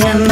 I am.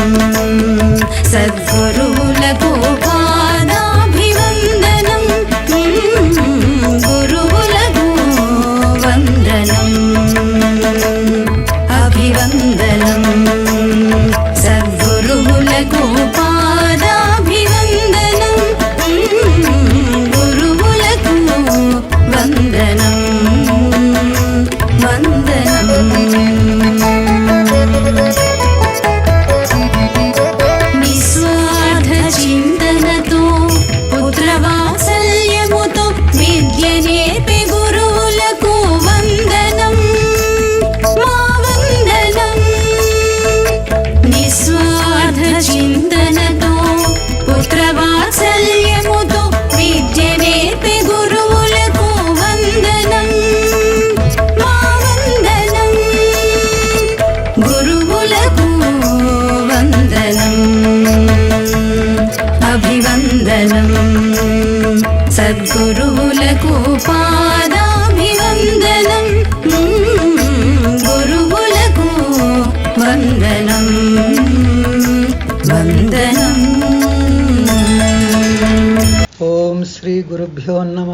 గురుభ్యో నమ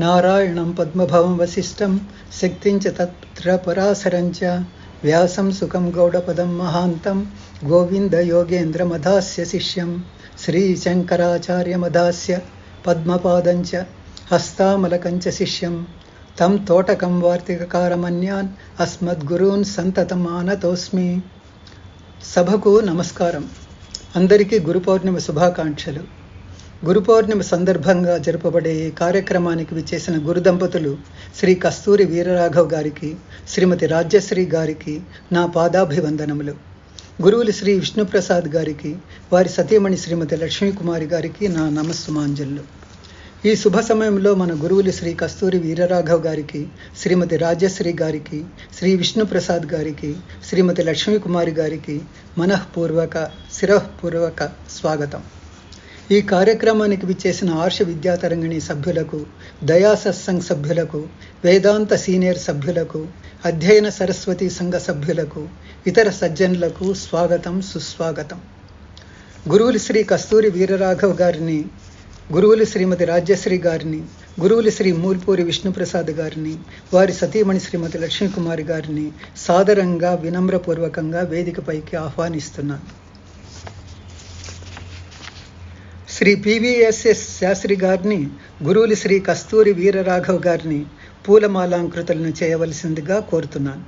నారాయణం పద్మభవం వశిష్టం శక్తించ తత్ర పరాశరంచ వ్యాసం సుఖం గౌడపదం మహాంతం గోవింద యోగేంద్ర మదాస్య శిష్యం శ్రీశంకరాచార్య మదాస్య పద్మపాదంచ హస్తామలకంచ శిష్యం తం తోటకం వార్తికకారమన్యాన్ అస్మద్గురూన్ సంతతం ఆనతోస్మి సభకు నమస్కారం అందరికీ గురు పౌర్ణమి శుభాకాంక్షలు। గురు పౌర్ణమి సందర్భంగా జరపబడే ఈ కార్యక్రమానికి విచ్చేసిన గురు దంపతులు శ్రీ కస్తూరి వీరరాఘవ్ గారికి శ్రీమతి రాజ్యశ్రీ గారికి నా పాదాభివందనములు. గురువులు శ్రీ విష్ణుప్రసాద్ గారికి వారి సతీమణి శ్రీమతి లక్ష్మీకుమారి గారికి నా నమస్సుమాంజల్లు ఈ శుభ సమయంలో మన గురువులు శ్రీ కస్తూరి వీరరాఘవ్ గారికి శ్రీమతి రాజశ్రీ గారికి శ్రీ విష్ణుప్రసాద్ గారికి శ్రీమతి లక్ష్మీకుమారి గారికి మనఃపూర్వక శిరఃపూర్వక స్వాగతం. ఈ కార్యక్రమానికి విచ్చేసిన ఆర్ష విద్యాతరంగిణి సభ్యులకు దయా సత్సంగ్ సభ్యులకు వేదాంత సీనియర్ సభ్యులకు అధ్యయన సరస్వతి సంఘ సభ్యులకు ఇతర సజ్జనులకు స్వాగతం సుస్వాగతం. గురువులు శ్రీ కస్తూరి వీరరాఘవ్ గారిని గురువులు శ్రీమతి రాజ్యశ్రీ గారిని గురువులు శ్రీ మూల్పూరి విష్ణుప్రసాద్ గారిని వారి సతీమణి శ్రీమతి లక్ష్మీకుమారి గారిని సాదరంగా వినమ్రపూర్వకంగా వేదికపైకి ఆహ్వానిస్తున్నాను. శ్రీ పివిఎస్ఎస్ శాస్త్రి గారిని గురువులు శ్రీ కస్తూరి వీరరాఘవ్ గారిని పూలమాలాంకృతులను చేయవలసిందిగా కోరుతున్నాను.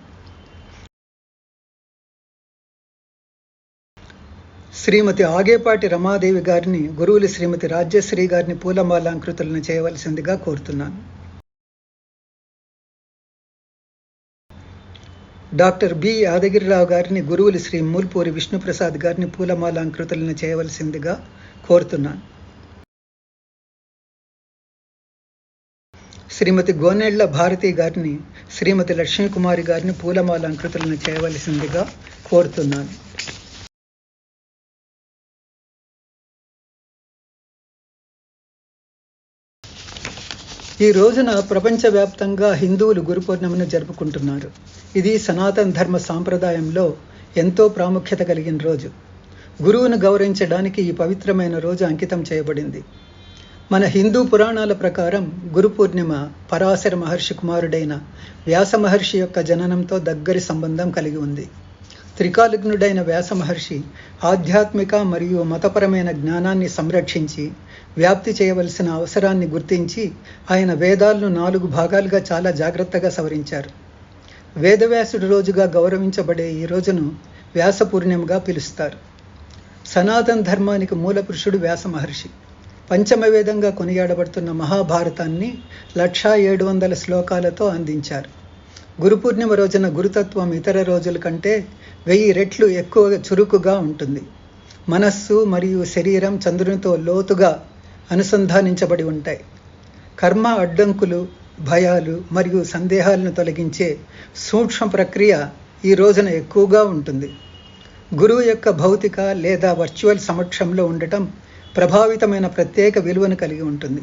శ్రీమతి ఆగేపాటి రమాదేవి గారిని గురువులు శ్రీమతి రాజ్యశ్రీ గారిని పూలమాలాంకృతులను చేయవలసిందిగా కోరుతున్నాను. డాక్టర్ బి యాదగిరిరావు గారిని గురువులు శ్రీ మూల్పూరి విష్ణుప్రసాద్ గారిని పూలమాలాంకృతులను చేయవలసిందిగా కోరుతున్నాను. శ్రీమతి గోనెళ్ళ భారతి గారిని శ్రీమతి లక్ష్మీకుమారి గారిని పూలమాల అంకృతులను చేయవలసిందిగా కోరుతున్నాను. ఈ రోజున ప్రపంచవ్యాప్తంగా హిందువులు గురు పూర్ణిమను జరుపుకుంటున్నారు. ఇది సనాతన ధర్మ సాంప్రదాయంలో ఎంతో ప్రాముఖ్యత కలిగిన రోజు. గురువును గౌరవించడానికి ఈ పవిత్రమైన రోజు అంకితం చేయబడింది. మన హిందూ పురాణాల ప్రకారం గురు పూర్ణిమ పరాశర మహర్షి కుమారుడైన వ్యాస మహర్షి యొక్క జననంతో దగ్గరి సంబంధం కలిగి ఉంది. త్రికాలిగ్నుడైన వ్యాస మహర్షి ఆధ్యాత్మిక మరియు మతపరమైన జ్ఞానాన్ని సంరక్షించి వ్యాప్తి చేయవలసిన అవసరాన్ని గుర్తించి ఆయన వేదాలను నాలుగు భాగాలుగా చాలా జాగ్రత్తగా సవరించారు. వేదవ్యాసుడి రోజుగా గౌరవించబడే ఈ రోజును వ్యాస పూర్ణిమగా పిలుస్తారు. సనాతన ధర్మానికి మూల పురుషుడు వ్యాస మహర్షి. పంచమవేదంగా కొనియాడబడుతున్న మహాభారతాన్ని లక్షా ఏడు వందల శ్లోకాలతో అందించారు. గురు పూర్ణిమ రోజున గురుతత్వం ఇతర రోజుల కంటే వెయ్యి రెట్లు ఎక్కువ చురుకుగా ఉంటుంది. మనస్సు మరియు శరీరం చంద్రునితో లోతుగా అనుసంధానించబడి ఉంటాయి. కర్మ అడ్డంకులు భయాలు మరియు సందేహాలను తొలగించే సూక్ష్మ ప్రక్రియ ఈ రోజున ఎక్కువగా ఉంటుంది. గురువు యొక్క భౌతిక లేదా వర్చువల్ సమక్షంలో ఉండటం ప్రభావితమైన ప్రత్యేక విలువను కలిగి ఉంటుంది.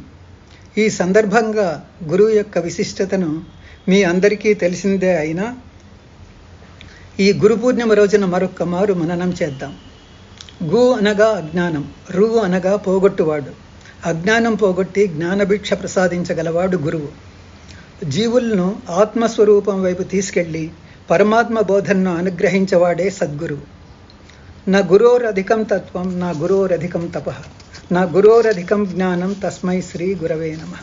ఈ సందర్భంగా గురువు యొక్క విశిష్టతను మీ అందరికీ తెలిసిందే అయినా ఈ గురు పూర్ణిమ రోజున మరొక్క మారు మననం చేద్దాం. గు అనగా అజ్ఞానం రు అనగా పోగొట్టువాడు. అజ్ఞానం పోగొట్టి జ్ఞానభిక్ష ప్రసాదించగలవాడు గురువు. జీవులను ఆత్మస్వరూపం వైపు తీసుకెళ్ళి పరమాత్మ బోధనను అనుగ్రహించవాడే సద్గురువు నా గురోరధికం తత్వం నా గురోరధికం తప. నా గురోరధికం జ్ఞానం తస్మై శ్రీ గురవే నమ.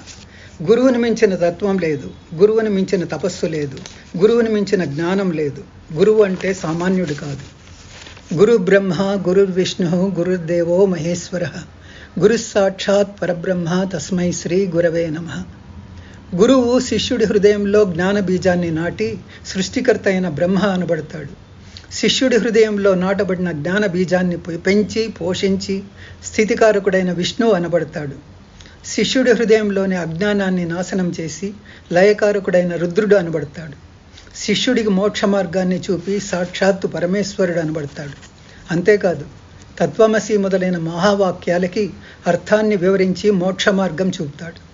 గురువుని మించిన తత్వం లేదు గురువుని మించిన తపస్సు లేదు గురువుని మించిన జ్ఞానం లేదు. గురువు అంటే సామాన్యుడు కాదు. గురు బ్రహ్మ గురుర్విష్ణు గురుర్దేవో మహేశ్వర. గురుస్సాక్షాత్ పరబ్రహ్మ తస్మై శ్రీ గురవే నమ. గురువు శిష్యుడి హృదయంలో జ్ఞాన బీజాన్ని నాటి సృష్టికర్త అయిన బ్రహ్మ అనబడతాడు. శిష్యుడి హృదయంలో నాటబడిన జ్ఞాన బీజాన్ని పె- పెంచి పోషించి స్థితికారకుడైన విష్ణువు అనబడతాడు. శిష్యుడి హృదయంలోని అజ్ఞానాన్ని నాశనం చేసి లయకారకుడైన రుద్రుడు అనబడతాడు. శిష్యుడికి మోక్ష మార్గాన్ని చూపి సాక్షాత్తు పరమేశ్వరుడు అనబడతాడు. అంతేకాదు తత్వమసి మొదలైన మహావాక్యాలకి అర్థాన్ని వివరించి మోక్ష మార్గం చూపుతాడు.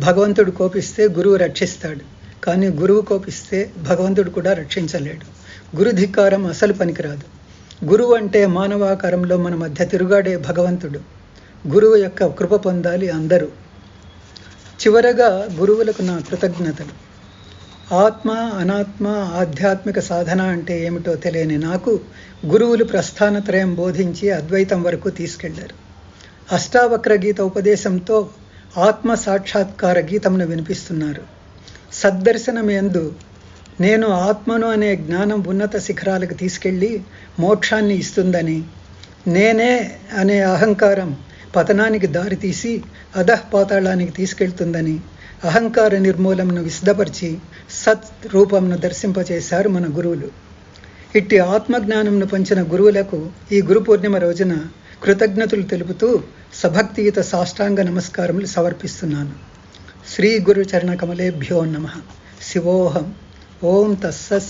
భగవంతుడు కోపిస్తే గురువు రక్షిస్తాడు కానీ గురువు కోపిస్తే భగవంతుడు కూడా రక్షించలేడు. గురుధికారం అసలు పనికిరాదు. గురువు అంటే మానవాకారంలో మన మధ్య తిరుగాడే భగవంతుడు. గురువు యొక్క కృప పొందాలి అందరూ. చివరగా గురువులకు నా కృతజ్ఞతలు. ఆత్మ అనాత్మ ఆధ్యాత్మిక సాధన అంటే ఏమిటో తెలియని నాకు గురువులు ప్రస్థానత్రయం బోధించి అద్వైతం వరకు తీసుకెళ్ళారు. అష్టావక్ర గీత ఉపదేశంతో ఆత్మ సాక్షాత్కార గీతంను వినిపిస్తున్నారు. సద్దర్శనం ఎందు నేను ఆత్మను అనే జ్ఞానం ఉన్నత శిఖరాలకు తీసుకెళ్ళి మోక్షాన్ని ఇస్తుందని. నేనే అనే అహంకారం పతనానికి దారితీసి అధఃపాతాళానికి తీసుకెళ్తుందని. అహంకార నిర్మూలంను విశదపరిచి సత్ రూపంను దర్శింపచేశారు మన గురువులు. ఇట్టి ఆత్మజ్ఞానంను పంచిన గురువులకు ఈ గురు పూర్ణిమ రోజున కృతజ్ఞతలు తెలుపుతూ సభక్తియుత సాష్టాంగ నమస్కారములు సమర్పిస్తున్నాను. శ్రీ గురు చరణ కమలేభ్యో నమ. శివోహం. ఓం తస్సత్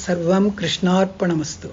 కృష్ణార్పణమస్తు.